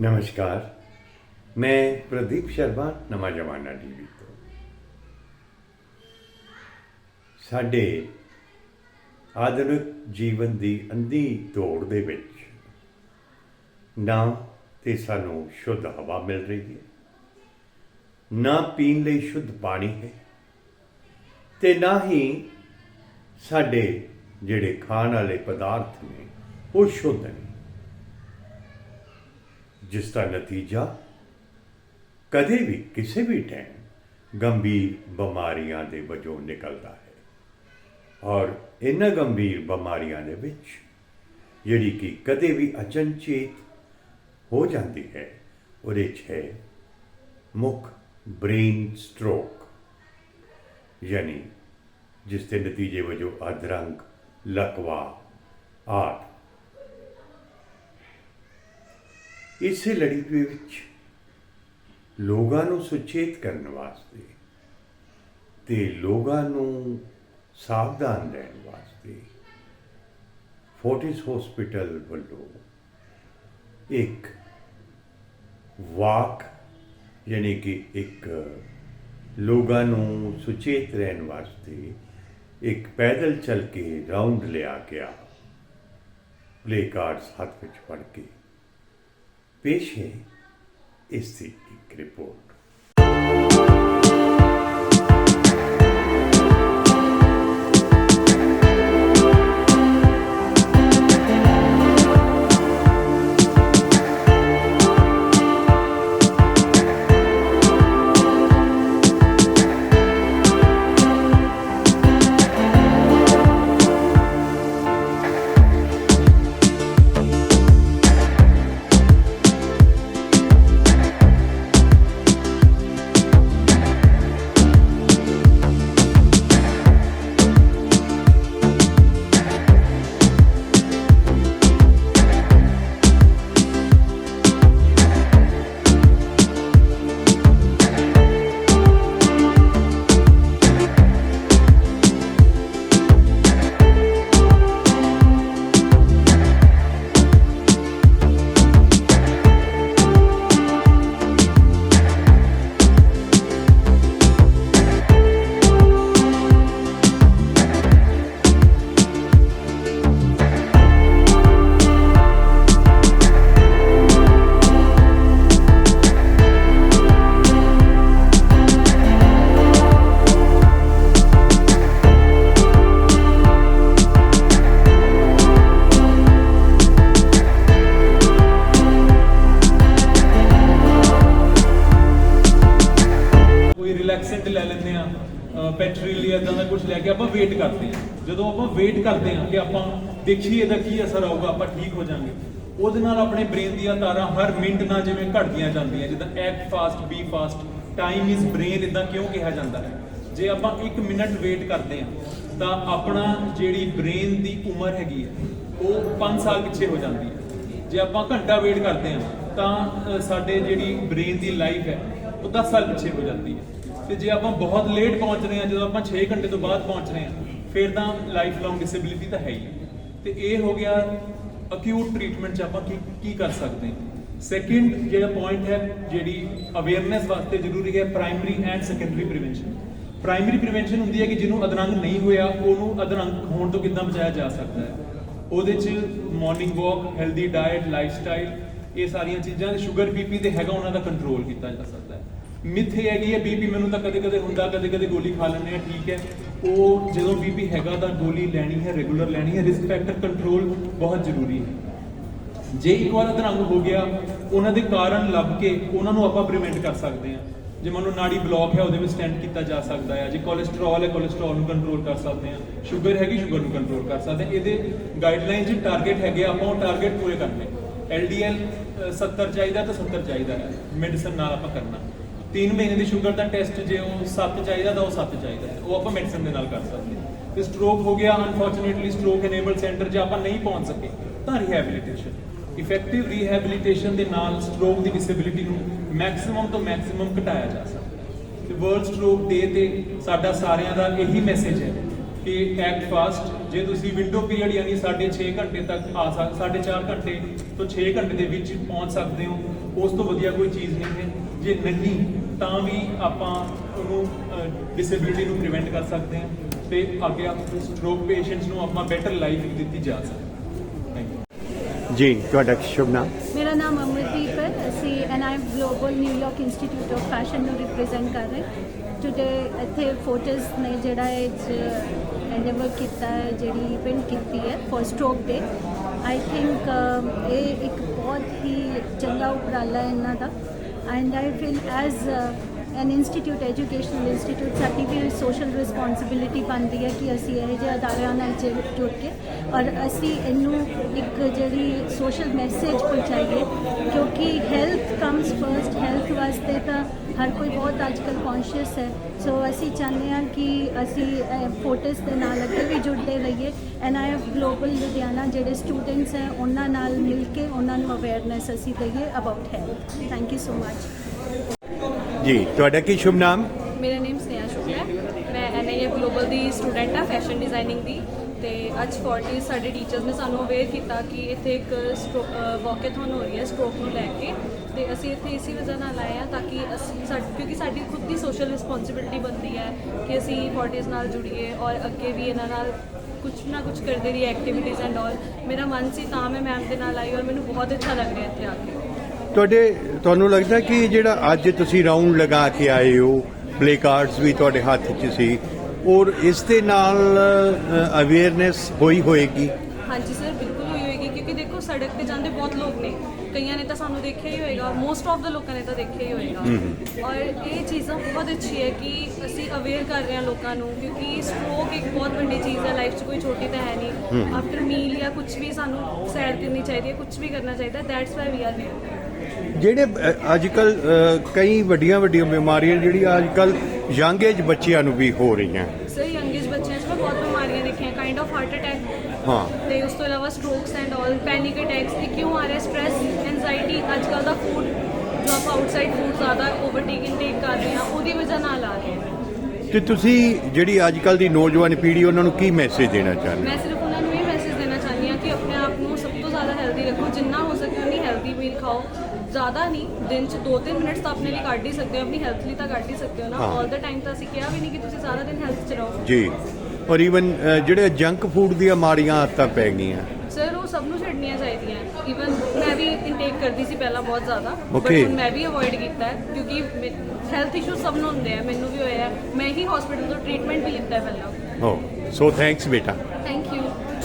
ਨਮਸਕਾਰ। ਮੈਂ ਪ੍ਰਦੀਪ ਸ਼ਰਮਾ, ਨਵਾਂ ਜਮਾਨਾ ਟੀਵੀ ਤੋਂ। ਸਾਡੇ ਆਧੁਨਿਕ ਜੀਵਨ ਦੀ ਅੰਧੀ ਦੌੜ ਦੇ ਵਿੱਚ ਨਾ ਤੇ ਸਾਨੂੰ ਸ਼ੁੱਧ ਹਵਾ ਮਿਲ ਰਹੀ ਹੈ, ਨਾ ਪੀਣ ਲਈ ਸ਼ੁੱਧ ਪਾਣੀ ਹੈ ਤੇ ਨਾ ਹੀ ਸਾਡੇ ਜਿਹੜੇ ਖਾਣ ਵਾਲੇ ਪਦਾਰਥ ਨੇ, ਉਹ ਸ਼ੁੱਧ ਨੇ। ਜਿਸ ਦਾ ਨਤੀਜਾ ਕਦੇ ਵੀ ਕਿਸੇ ਵੀ ਟਾਈਮ ਗੰਭੀਰ ਬਿਮਾਰੀਆਂ ਦੇ ਵਜੋਂ ਨਿਕਲਦਾ ਹੈ। ਔਰ ਇਹਨਾਂ ਗੰਭੀਰ ਬਿਮਾਰੀਆਂ ਦੇ ਵਿੱਚ ਜਿਹੜੀ ਕਿ ਕਦੇ ਵੀ ਅਚਨਚੇਤ ਹੋ ਜਾਂਦੀ ਹੈ, ਉਹਦੇ 'ਚ ਹੈ ਮੁੱਖ ਬ੍ਰੇਨ ਸਟ੍ਰੋਕ, ਯਾਨੀ ਜਿਸ ਦੇ ਨਤੀਜੇ ਵਜੋਂ ਅਧਰੰਗ, ਲਕਵਾ ਆਦਿ। ਇਸੇ ਲੜੀ ਦੇ ਵਿੱਚ ਲੋਕਾਂ ਨੂੰ ਸੁਚੇਤ ਕਰਨ ਵਾਸਤੇ ਤੇ ਲੋਕਾਂ ਨੂੰ ਸਾਵਧਾਨ ਰਹਿਣ ਵਾਸਤੇ ਫੋਰਟਿਸ ਹਸਪੀਟਲ ਵੱਲੋਂ ਇੱਕ ਵਾਕ, ਯਾਨੀ ਕਿ ਇੱਕ ਲੋਕਾਂ ਨੂੰ ਸੁਚੇਤ ਰਹਿਣ ਵਾਸਤੇ ਇੱਕ ਪੈਦਲ ਚੱਲ ਕੇ ਰਾਉਂਡ ਲਿਆ ਗਿਆ ਪਲੇ ਕਾਰਡਸ ਹੱਥ ਵਿੱਚ ਫੜ ਕੇ। ਪੇਸ਼ ਹੈ ਇਸ ਪੈਟਰੀਲੀ ਇਦਾਂ ਦਾ ਕੁਝ ਲੈ ਕੇ ਆਪਾਂ ਵੇਟ ਕਰਦੇ ਆ ਜਦੋਂ ਆਪਾਂ ਵੇਟ ਕਰਦੇ ਆ ਕਿ ਆਪਾਂ ਦੇਖੀਏ ਇਹਦਾ ਕੀ ਅਸਰ ਆਊਗਾ, ਆਪਾਂ ਠੀਕ ਹੋ ਜਾਾਂਗੇ। ਉਹਦੇ ਨਾਲ ਆਪਣੇ ਬ੍ਰੇਨ ਦੀਆਂ ਤਾਰਾਂ ਹਰ ਮਿੰਟ ਨਾਲ ਜਿਵੇਂ ਘਟਦੀਆਂ ਜਾਂਦੀਆਂ, ਜਿੱਦਾਂ act fast be fast time is brain ਇਦਾਂ ਕਿਉਂ ਕਿਹਾ ਜਾਂਦਾ ਹੈ? ਜੇ ਆਪਾਂ 1 ਮਿੰਟ ਵੇਟ ਕਰਦੇ ਆ ਤਾਂ ਆਪਣਾ ਜਿਹੜੀ ਬ੍ਰੇਨ ਦੀ ਉਮਰ ਹੈਗੀ ਹੈ, ਉਹ 5 ਸਾਲ ਪਿੱਛੇ ਹੋ ਜਾਂਦੀ ਹੈ। ਜੇ ਆਪਾਂ ਘੰਟਾ ਵੇਟ ਕਰਦੇ ਆ ਤਾਂ ਸਾਡੇ ਜਿਹੜੀ ਬ੍ਰੇਨ ਦੀ ਲਾਈਫ ਹੈ, ਉਹ 10 ਸਾਲ ਪਿੱਛੇ ਹੋ ਜਾਂਦੀ ਹੈ। ਤੇ ਜੇ ਆਪਾਂ ਬਹੁਤ ਲੇਟ ਪਹੁੰਚ ਰਹੇ ਹਾਂ, ਜਦੋਂ ਆਪਾਂ 6 ਘੰਟੇ ਤੋਂ ਬਾਅਦ ਪਹੁੰਚ ਰਹੇ ਹਾਂ, ਫਿਰ ਤਾਂ ਲਾਈਫ ਲੌਂਗ ਡਿਸੇਬਿਲਿਟੀ ਤਾਂ ਹੈ ਹੀ। ਹੈ। ਤੇ ਇਹ ਹੋ ਗਿਆ ਅਕਿਊਟ ਟ੍ਰੀਟਮੈਂਟ 'ਚ ਆਪਾਂ ਕੀ ਕੀ ਕਰ ਸਕਦੇ ਹਾਂ। ਸੈਕਿੰਡ ਜਿਹੜਾ ਪੁਆਇੰਟ ਹੈ, ਜਿਹੜੀ ਅਵੇਅਰਨੈਸ ਵਾਸਤੇ ਜ਼ਰੂਰੀ ਹੈ primary and secondary prevention primary prevention ਹੁੰਦੀ ਹੈ ਕਿ ਜਿਹਨੂੰ ਅਧਰੰਗ ਨਹੀਂ ਹੋਇਆ, ਉਹਨੂੰ ਅਧਰੰਗ ਹੋਣ ਤੋਂ ਕਿੱਦਾਂ ਬਚਾਇਆ ਜਾ ਸਕਦਾ ਹੈ। ਉਹਦੇ 'ਚ morning walk healthy diet lifestyle ਇਹ ਸਾਰੀਆਂ ਚੀਜ਼ਾਂ ਸ਼ੂਗਰ ਬੀਪੀ ਤੇ ਹੈਗਾ, ਉਹਨਾਂ ਦਾ ਕੰਟਰੋਲ ਕੀਤਾ ਜਾ ਸਕਦਾ ਮਿੱਥ ਇਹ ਹੈਗੀ ਹੈ ਬੀਪੀ ਮੈਨੂੰ ਤਾਂ ਕਦੇ ਕਦੇ ਹੁੰਦਾ ਕਦੇ ਕਦੇ ਗੋਲੀ ਖਾ ਲੈਂਦੇ ਆ ਠੀਕ ਹੈ। ਉਹ ਜਦੋਂ ਬੀਪੀ ਹੈਗਾ ਤਾਂ ਗੋਲੀ ਲੈਣੀ ਹੈ ਰੈਗੂਲਰ ਲੈਣੀ ਹੈ ਰਿਸਕ ਫੈਕਟਰ ਕੰਟਰੋਲ ਬਹੁਤ ਜ਼ਰੂਰੀ ਹੈ। ਜੇ ਇੱਕ ਵਾਰ ਅਧਰੰਗ ਹੋ ਗਿਆ ਉਹਨਾਂ ਦੇ ਕਾਰਨ ਲੱਭ ਕੇ ਉਹਨਾਂ ਨੂੰ ਆਪਾਂ ਪ੍ਰੀਵੈਂਟ ਕਰ ਸਕਦੇ ਹਾਂ। ਜੇ ਮੰਨ ਲਓ ਨਾੜੀ ਬਲੌਕ ਹੈ ਉਹਦੇ ਵਿੱਚ ਸਟੈਂਡ ਕੀਤਾ ਜਾ ਸਕਦਾ ਹੈ। ਜੇ ਕੋਲੇਸਟ੍ਰੋਲ ਹੈ ਕੋਲੇਸਟ੍ਰੋਲ ਨੂੰ ਕੰਟਰੋਲ ਕਰ ਸਕਦੇ ਹਾਂ। ਸ਼ੂਗਰ ਹੈਗੀ ਸ਼ੂਗਰ ਨੂੰ ਕੰਟਰੋਲ ਕਰ ਸਕਦੇ ਹਾਂ। ਇਹਦੇ ਗਾਈਡਲਾਈਨ 'ਚ ਟਾਰਗੇਟ ਹੈਗੇ ਆ, ਆਪਾਂ ਉਹ ਟਾਰਗੇਟ ਪੂਰੇ ਕਰਨੇ। ਐਲਡੀਐਲ 70 ਚਾਹੀਦਾ ਤਾਂ 70 ਚਾਹੀਦਾ ਹੈ। ਮੈਡੀਸਨ ਨਾਲ ਆਪਾਂ ਕਰਨਾ। 3 ਮਹੀਨੇ ਦੀ ਸ਼ੂਗਰ ਦਾ ਟੈਸਟ ਜੇ ਉਹ 7 ਚਾਹੀਦਾ ਤਾਂ ਉਹ 7 ਚਾਹੀਦਾ ਹੈ। ਉਹ ਆਪਾਂ ਮੈਡੀਸਨ ਦੇ ਨਾਲ ਕਰ ਸਕਦੇ ਹਾਂ। ਤੇ ਸਟ੍ਰੋਕ ਹੋ ਗਿਆ ਅਨਫੋਰਚੂਨੇਟਲੀ ਸਟ੍ਰੋਕ ਇਨੇਬਲ ਸੈਂਟਰ ਜੇ ਆਪਾਂ ਨਹੀਂ ਪਹੁੰਚ ਸਕੇ, ਤਾਂ ਰਿਹੈਬਿਲਿਟੇਸ਼ਨ ਇਫੈਕਟਿਵ ਰੀਹੈਬਿਲਿਟੇਸ਼ਨ ਦੇ ਨਾਲ ਸਟ੍ਰੋਕ ਦੀ ਡਿਸੇਬਿਲਿਟੀ ਨੂੰ ਮੈਕਸਿਮਮ ਤੋਂ ਮੈਕਸਿਮਮ ਘਟਾਇਆ ਜਾ ਸਕਦਾ ਹੈ। ਤੇ ਵਰਲਡ ਸਟ੍ਰੋਕ ਡੇ ਤੇ ਸਾਡਾ ਸਾਰਿਆਂ ਦਾ ਇਹੀ ਮੈਸੇਜ ਹੈ ਕਿ ਐਕਟ ਫਾਸਟ ਜੇ ਤੁਸੀਂ ਵਿੰਡੋ ਪੀਰੀਅਡ ਯਾਨੀ 6.5 ਘੰਟੇ ਤੱਕ ਆ ਸਕ 4.5 ਘੰਟੇ ਤੋਂ 6 ਘੰਟੇ ਦੇ ਵਿੱਚ ਪਹੁੰਚ ਸਕਦੇ ਹੋ, ਉਸ ਤੋਂ ਵਧੀਆ ਕੋਈ ਚੀਜ਼ ਨਹੀਂ ਹੈ। ਜੇ ਨਹੀਂ ਤਾਂ ਵੀ ਆਪਾਂ ਉਹਨੂੰ ਡਿਸੇਬਿਲਿਟੀ ਨੂੰ ਪ੍ਰੀਵੈਂਟ ਕਰ ਸਕਦੇ ਹਾਂ ਤੇ ਅੱਗੇ ਆਪ ਸਟ੍ਰੋਕ ਪੇਸ਼ੈਂਟਸ ਨੂੰ ਆਪਾਂ ਬੈਟਰ ਲਾਈਫ ਦਿੱਤੀ ਜਾ ਸਕਦੀ ਜੀ ਤੁਹਾਡਾ ਸ਼ੁਭ ਨਾਮ? ਮੇਰਾ ਨਾਮ ਅਮਰਦੀਪ ਹੈ। ਅਸੀਂ NI global New York institute of fashion ਨੂੰ ਰਿਪਰੈਜ਼ੈਂਟ ਕਰ ਰਹੇ ਟੁਡੇ ਇੱਥੇ ਫੋਟੋਸ ਨੇ ਜਿਹੜਾ ਇਹ ਐਂਡੇਵਰ ਕੀਤਾ ਹੈ ਜਿਹੜੀ ਇਵੈਂਟ ਕੀਤੀ ਹੈ for stroke day I think ਇਹ ਇੱਕ ਬਹੁਤ ਹੀ ਚੰਗਾ ਉਪਰਾਲਾ ਹੈ ਇਹਨਾਂ ਦਾ। And I feel as an institute educational institute ਸਾਡੀ ਵੀ ਸੋਸ਼ਲ ਰਿਸਪੌਂਸਿਬਿਲਿਟੀ ਬਣਦੀ ਹੈ ਕਿ ਅਸੀਂ ਇਹ ਜਿਹੇ ਅਦਾਰਿਆਂ ਨਾਲ ਜੁੜ- ਜੁੜ ਕੇ ਔਰ ਅਸੀਂ ਇਹਨੂੰ ਇੱਕ ਜਿਹੜੀ ਸੋਸ਼ਲ ਮੈਸੇਜ ਪਹੁੰਚਾਈਏ ਕਿਉਂਕਿ ਹੈਲਥ ਕਮਸ ਫਰਸਟ ਹੈਲਥ ਵਾਸਤੇ ਤਾਂ ਹਰ ਕੋਈ ਬਹੁਤ ਅੱਜਕੱਲ ਕੌਨਸ਼ੀਅਸ ਹੈ ਸੋ ਅਸੀਂ ਚਾਹੁੰਦੇ ਹਾਂ ਕਿ ਅਸੀਂ ਫੋਟੋਸ ਦੇ ਨਾਲ ਅੱਗੇ ਵੀ ਜੁੜਦੇ ਰਹੀਏ ਐਨਆਈਐਫ ਗਲੋਬਲ ਲੁਧਿਆਣਾ ਜਿਹੜੇ ਸਟੂਡੈਂਟਸ ਹੈ ਉਹਨਾਂ ਨਾਲ ਮਿਲ ਕੇ ਉਹਨਾਂ ਨੂੰ ਅਵੇਅਰਨੈਸ ਅਸੀਂ ਦਈਏ about health thank you so much ji, ਤੁਹਾਡਾ ਕੀ ਸ਼ੁਭ ਨਾਮ? ਮੇਰਾ ਨੇਮ ਸਨੇਹਾ ਸ਼ੁਕਲਾ ਹੈ। ਮੈਂ ਐਨਆਈਐਫ ਗਲੋਬਲ ਦੀ ਸਟੂਡੈਂਟ ਆ ਫੈਸ਼ਨ ਡਿਜ਼ਾਈਨਿੰਗ ਦੀ। ਤੇ ਅੱਜ 40 ਸਾਡੇ ਟੀਚਰਸ ਨੇ ਸਾਨੂੰ ਅਵੇਅਰ ਕੀਤਾ ਕਿ ਇੱਥੇ ਇੱਕ ਵਾਕੇਥਨ ਹੋ ਰਹੀ ਹੈ ਸਟ੍ਰੋਕ ਨੂੰ ਲੈ ਕੇ। ਤੇ ਅਸੀਂ ਇੱਥੇ ਇਸੇ ਵਜ੍ਹਾ ਨਾਲ ਆਏ ਆ ਤਾਂ ਕਿ ਅਸੀਂ ਕਿਉਂਕਿ ਸਾਡੀ ਖੁਦ ਦੀ ਸੋਸ਼ਲ ਰਿਸਪੌਂਸਿਬਿਲਟੀ ਬਣਦੀ ਹੈ ਕਿ ਅਸੀਂ 40s ਨਾਲ ਜੁੜੀਏ ਔਰ ਅੱਗੇ ਵੀ ਇਹਨਾਂ ਨਾਲ ਕੁਝ ਨਾ ਕੁਝ ਕਰਦੇ ਰਹੀ ਐਕਟੀਵਿਟੀਜ਼ ਐਂਡ ਆਲ ਮੇਰਾ ਮਨ ਸੀ ਤਾਂ ਮੈਂ ਮੈਮ ਦੇ ਨਾਲ ਆਈ ਔਰ ਮੈਨੂੰ ਬਹੁਤ ਅੱਛਾ ਲੱਗ ਰਿਹਾ ਇੱਥੇ ਆ ਕੇ। ਤੁਹਾਡੇ, ਤੁਹਾਨੂੰ ਲੱਗਦਾ ਕਿ ਜਿਹੜਾ ਅੱਜ ਤੁਸੀਂ ਰਾਉਂਡ ਲਗਾ ਕੇ ਆਏ ਹੋ ਪਲੇ ਕਾਰਡਸ ਵੀ ਤੁਹਾਡੇ ਹੱਥ 'ਚ ਸੀ, ਔਰ ਇਸ ਦੇ ਨਾਲ ਅਵੇਅਰਨੈਸ ਹੋਈ ਹੋਏਗੀ? ਹਾਂਜੀ ਸਰ ਬਿਲਕੁਲ ਹੋਈ ਹੋਏਗੀ ਕਿਉਂਕਿ ਦੇਖੋ ਸੜਕ ਤੇ ਜਾਂਦੇ ਬਹੁਤ ਲੋਕ ਨੇ। ਕਈਆਂ ਨੇ ਤਾਂ ਸਾਨੂੰ ਦੇਖਿਆ ਹੀ ਹੋਏਗਾ ਮੋਸਟ ਆਫ ਦਾ ਲੋਕਾਂ ਨੇ ਤਾਂ ਦੇਖਿਆ ਹੀ ਹੋਏਗਾ। ਔਰ ਇਹ ਚੀਜ਼ਾਂ ਬਹੁਤ ਅੱਛੀ ਹੈ ਕਿ ਅਸੀਂ ਅਵੇਅਰ ਕਰ ਰਹੇ ਹਾਂ ਲੋਕਾਂ ਨੂੰ ਕਿਉਂਕਿ ਸਟ੍ਰੋਕ ਇੱਕ ਬਹੁਤ ਵੱਡੀ ਚੀਜ਼ ਹੈ ਲਾਈਫ 'ਚ ਕੋਈ ਛੋਟੀ ਤਾਂ ਹੈ ਨਹੀਂ। ਆਫਟਰ ਮੀਲ ਜਾਂ ਕੁਝ ਵੀ ਸਾਨੂੰ ਸੈਰ ਕਰਨੀ ਚਾਹੀਦੀ ਹੈ ਕੁਝ ਵੀ ਕਰਨਾ ਚਾਹੀਦਾ that's why we are here ਜਿਹੜੇ ਅੱਜ ਕੱਲ ਕਈ ਵੱਡੀਆਂ ਵੱਡੀਆਂ ਬਿਮਾਰੀਆਂ ਜਿਹੜੀਆਂ ਅੱਜ ਕੱਲ ਯੰਗ ਏਜ ਬੱਚਿਆਂ ਨੂੰ ਵੀ ਹੋ ਰਹੀਆਂ। ਸਰ ਯੰਗੇਜ ਬੱਚਿਆਂ 'ਚ ਬਹੁਤ ਬਿਮਾਰੀਆਂ ਦੇਖੀਆਂ ਕਾਈਂਡ ਆਫ ਹਾਰਟ ਅਟੈਕ ਹਾਂ। ਉਸ ਤੋਂ ਇਲਾਵਾ strokes and all panic attacks ਇਹ ਕਿਉਂ ਆ ਰਿਹਾ? ਸਟ੍ਰੈਸ ਐਂਜ਼ਾਈਟੀ ਅੱਜ ਕੱਲ ਦਾ ਫੂਡ ਜੋ ਆਪਾਂ ਆਊਟਸਾਈਡ ਫੂਡ ਜ਼ਿਆਦਾ ਓਵਰਟੇਕ ਇਨਟੇਕ ਕਰ ਰਹੇ ਹਾਂ ਉਹਦੀ ਵਜ੍ਹਾ ਨਾਲ ਆ ਰਿਹਾ ਤੇ ਤੁਸੀਂ ਜਿਹੜੀ ਅੱਜ ਕੱਲ ਦੀ ਨੌਜਵਾਨ ਪੀੜ੍ਹੀ ਉਹਨਾਂ ਨੂੰ ਕੀ ਮੈਸੇਜ ਦੇਣਾ ਚਾਹੁੰਦੇ ਮੈਂ ਸਿਰਫ ਉਹਨਾਂ ਨੂੰ ਇਹ ਮੈਸੇਜ ਦੇਣਾ ਚਾਹੁੰਦੀ ਹਾਂ ਕਿ ਆਪਣੇ ਆਪ ਨੂੰ ਸਭ ਤੋਂ ਜ਼ਿਆਦਾ ਹੈਲਦੀ ਰੱਖੋ। ਜਿੰਨਾ ਹੋ ਸਕੇ ਉਨੀ ਹੈਲਦੀ ਮੀਲ ਖਾਓ। ਜ਼ਿਆਦਾ ਨਹੀਂ ਦਿਨ 'ਚ 2-3 ਮਿੰਟਸ ਤਾਂ ਆਪਣੇ ਲਈ ਕੱਢ ਹੀ ਸਕਦੇ ਹੋ ਆਪਣੀ ਹੈਲਥ ਲਈ ਤਾਂ ਕੱਢ ਹੀ ਸਕਦੇ ਹੋ ਨਾ। ਹਾਂ। ਆਲ ਦਾ ਟਾਈਮ ਤਾਂ ਅਸੀਂ ਕਿਹਾ ਵੀ ਨਹੀਂ ਕਿ ਤੁਸੀਂ ਸਾਰਾ ਦਿਨ ਹੈਲਥ 'ਚ ਰਹੋ। ਜੀ। ਔਰ ਈਵਨ ਜਿਹੜੇ ਜੰਕ ਫੂਡ ਦੀਆਂ ਮਾੜੀਆਂ ਆਦਤਾਂ ਪੈ ਗਈਆਂ। ਸਰ ਉਹ ਸਭ ਨੂੰ ਛੱਡਣੀਆਂ ਚਾਹੀਦੀਆਂ। ਈਵਨ ਮੈਂ ਵੀ ਇਨਟੇਕ ਕਰਦੀ ਸੀ ਪਹਿਲਾਂ ਬਹੁਤ ਜ਼ਿਆਦਾ ਬਟ Okay. ਹੁਣ ਮੈਂ ਵੀ ਅਵੋਇਡ ਕੀਤਾ ਹੈ ਕਿਉਂਕਿ ਹੈਲਥ ਇਸ਼ੂ ਸਭ ਨੂੰ ਹੁੰਦੇ ਆ ਮੈਨੂੰ ਵੀ ਹੋਇਆ ਹੈ। ਮੈਂ ਹੀ ਹਸਪੀਟਲ ਤੋਂ ਟ੍ਰੀਟਮੈਂਟ ਵੀ ਲਿੱਤਾ ਹੈ ਪਹਿਲਾਂ। ਹੋ ਸੋ ਥੈਂਕਸ ਬੇਟਾ। Thank you